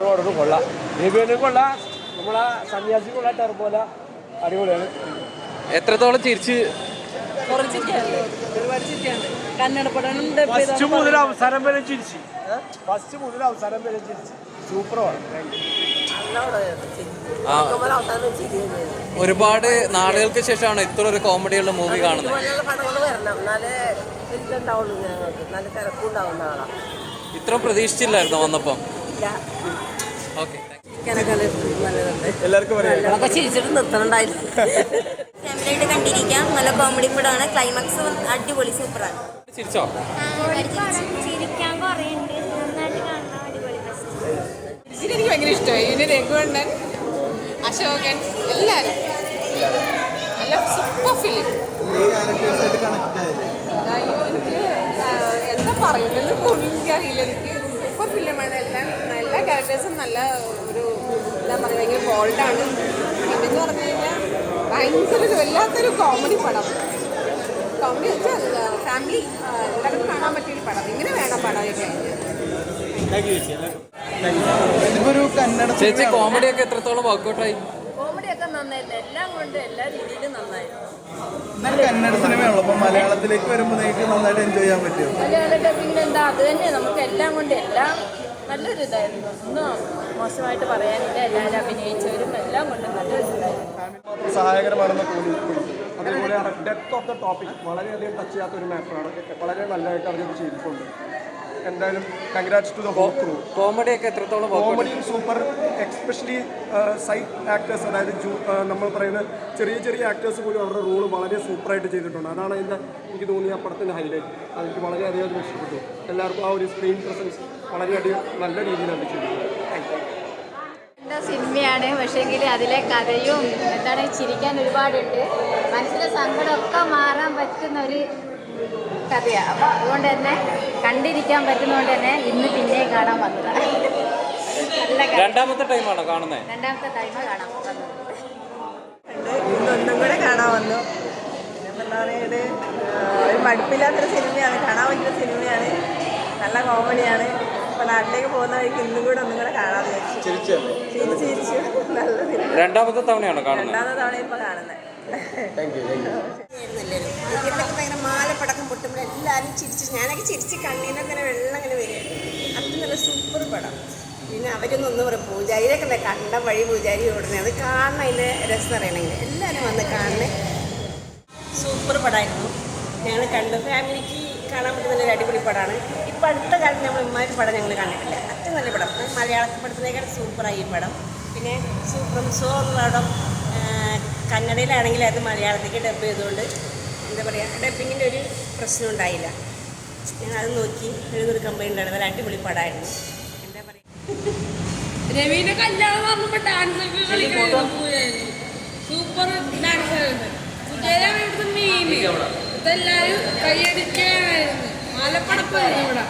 Order കൊള്ളാം. രവിനും കൊള്ളാം. നമ്മളെ സന്യാസി കൊള്ളാം. ടെർബോല അടിപൊളിയാണ്. എത്രത്തോളം ചിരിച്ച് ഫസ്റ്റ് മുതൽ അവസാനം വരെ ചിരിച്ചു. ഫസ്റ്റ് മുതൽ അവസാനം വരെ ചിരിച്ചു. സൂപ്പറാണ് ആ, ഒരുപാട് നാളുകൾക്ക് ശേഷമാണ് ഇത്ര ഒരു കോമഡിയുള്ള മൂവി കാണുന്നത്. ഇത്ര പ്രതീക്ഷിച്ചില്ലായിരുന്നു വന്നപ്പം? ഇല്ല. ഓക്കെ എല്ലാവർക്കും ചിരിച്ചിട്ട് നിർത്തണുണ്ടായില്ല. ഫാമിലിയായിട്ട് കണ്ടിരിക്കാം. നല്ല കോമഡി ക്ലൈമാക്സ് അടിപൊളി സൂപ്പറാണ് ചിരിച്ചോ? ചിരിക്കാൻ കുറേ ഉണ്ട് നന്നായിട്ട് കാണണം. അടിപൊളി എനിക്ക് ഭയങ്കര ഇഷ്ടമായി. ഇതിന് രഘുവണ്ണൻ അശോകൻ എല്ലാവരും നല്ല സൂപ്പർ ഫിലിം അയ്യോ എനിക്ക് ആ, എന്താ പറയുന്നത്? പോലും എനിക്കറിയില്ല. എനിക്ക് സൂപ്പർ ഫിലിമാണ് എല്ലാം എല്ലാ ക്യാരക്ടേഴ്സും നല്ല ഒരു എന്താ പറയുക ഭയങ്കര ബോൾഡാണ് പിന്നെന്ന് പറഞ്ഞു കഴിഞ്ഞാൽ ഭയങ്കര ഒരു വല്ലാത്തൊരു കോമഡി പടം. കോമഡി വെച്ചാൽ ഫാമിലി എല്ലാവർക്കും കാണാൻ പറ്റിയൊരു പടം. ഇങ്ങനെ വേണം പടമൊക്കെ. ചേച്ചി. കോമഡി ഒക്കെ എത്രത്തോളം വർക്കൗട്ടായി കോമഡിയൊക്കെ നന്നായിരുന്നു. എല്ലാം കൊണ്ട് എല്ലാ രീതിയിലും നന്നായിരുന്നു. കന്നഡ സിനിമയാണല്ലോ അപ്പൊ മലയാളത്തിലേക്ക് വരുമ്പോൾ നിങ്ങൾക്ക് നന്നായിട്ട് എൻജോയ് ചെയ്യാൻ പറ്റും മലയാള ഡബിങ്ങിന് എന്താ അത് തന്നെ. നമുക്ക് എല്ലാം കൊണ്ട് എല്ലാം സഹായകരമാണെന്ന് തോന്നി അതേപോലെ ഡെപ്ത് ഓഫ് ദ ടോപ്പിക് വളരെയധികം ടച്ച് ചെയ്യാത്ത ഒരു മാറ്ററാണ് വളരെ നല്ലതായിട്ട് അവർ ചെയ്തിട്ടുണ്ട്. എന്തായാലും congrats to the whole crew comedy ഒക്കെ എത്രത്തോളം കോമഡിയും സൂപ്പർ എക്സ്പെഷ്യലി സൈഡ് ആക്ടേഴ്സ് അതായത് ജൂ നമ്മൾ പറയുന്ന ചെറിയ ചെറിയ ആക്ടേഴ്സ് പോലും അവരുടെ റോൾ വളരെ സൂപ്പറായിട്ട് ചെയ്തിട്ടുണ്ട്. അതാണ് അതിന്റെ എനിക്ക് തോന്നിയ ആ പടത്തിന്റെ ഹൈലൈറ്റ് അതെനിക്ക് വളരെയധികം ഇഷ്ടപ്പെട്ടു എല്ലാവർക്കും ആ ഒരു സ്ക്രീൻ പ്രസൻസ് വളരെയധികം നല്ല രീതിയിലാണ് ചെയ്തിട്ടുണ്ട് താങ്ക് യു സിനിമയാണ്? പക്ഷേങ്കിൽ അതിലെ കഥയും എന്താണ് ചിരിക്കാൻ ഒരുപാടുണ്ട്. മനസ്സിലെ സങ്കടമൊക്കെ മാറാൻ പറ്റുന്ന ഒരു കഥയാണ് അപ്പോൾ അതുകൊണ്ട് തന്നെ കണ്ടിരിക്കാൻ പറ്റുന്നതുകൊണ്ട് തന്നെ ഇന്ന് പിന്നെ കാണാൻ വന്നതാണ് രണ്ടാമത്തെ ടൈമാണോ കാണുന്നത് രണ്ടാമത്തെ ടൈം കാണാൻ വന്നത് ഇന്നൊന്നും കൂടെ കാണാൻ വന്നു. പിന്നെ എന്താ പറയുക ഒരു മടുപ്പില്ലാത്തൊരു സിനിമയാണ്. കാണാൻ പറ്റുന്ന സിനിമയാണ്. നല്ല കോമഡിയാണ്. അപ്പോൾ നാട്ടിലേക്ക് പോകുന്ന വഴിക്ക് ഇന്നും കൂടെ ഒന്നും കൂടെ കാണാതെ വിചാരിച്ചു. ചിരിച്ചു ചിരിച്ചു നല്ല സിനിമ. രണ്ടാമത്തെ തവണയാണ് കാണുന്നത് രണ്ടാമത്തെ തവണ ഇപ്പോൾ കാണുന്നത് പൊട്ടുമ്പോൾ എല്ലാവരും ചിരിച്ച് ഞാനൊക്കെ ചിരിച്ച് കണ്ണീനെ ഇങ്ങനെ വെള്ളം ഇങ്ങനെ വരികയാണ് അത് നല്ല സൂപ്പർ പടം. പിന്നെ അവരൊന്നും ഒന്നും പറയും പൂജാരിയൊക്കെ അല്ലേ കണ്ട വഴി പൂജാരി ഓടുന്നത് അത് കാണണം അതിന്റെ രസം അറിയണമെങ്കിൽ. എല്ലാവരും വന്ന് കാണണേ. സൂപ്പർ പടമായിരുന്നു. ഞങ്ങൾ കണ്ട. ഫാമിലിക്ക് കാണാൻ പറ്റുന്ന ഒരു അടിപൊളി പടമാണ്. ഇപ്പം അടുത്ത കാലത്ത് നമ്മൾ ഇമ്മാതിരി പടം ഞങ്ങൾ കണ്ടിട്ടില്ല. അത്ര നല്ല പടം. മലയാളത്തിൽ പടത്തിനേക്കാൾ സൂപ്പറായി ഈ പടം. പിന്നെ സൂപ്പർ സോ പടം കന്നഡയിലാണെങ്കിൽ അത് മലയാളത്തിലേക്ക് ഡബ് ചെയ്തുകൊണ്ട് എന്താ പറയുക ഡബിങ്ങിന്റെ ഒരു പ്രശ്നം ഉണ്ടായില്ല ഞാൻ അത് നോക്കി എഴുന്നൊരു കമ്പനി ഉണ്ടായിരുന്നു നല്ല അടിപൊളി പടമായിരുന്നു എന്താ പറയുക കല്യാണം കളിക്കാൻ സൂപ്പർ ഡാൻസ് ഇവിടുത്തെ കൈയടിക്കാനായിരുന്നു. മാലപ്പടപ്പായിരുന്നു ഇവിടെ.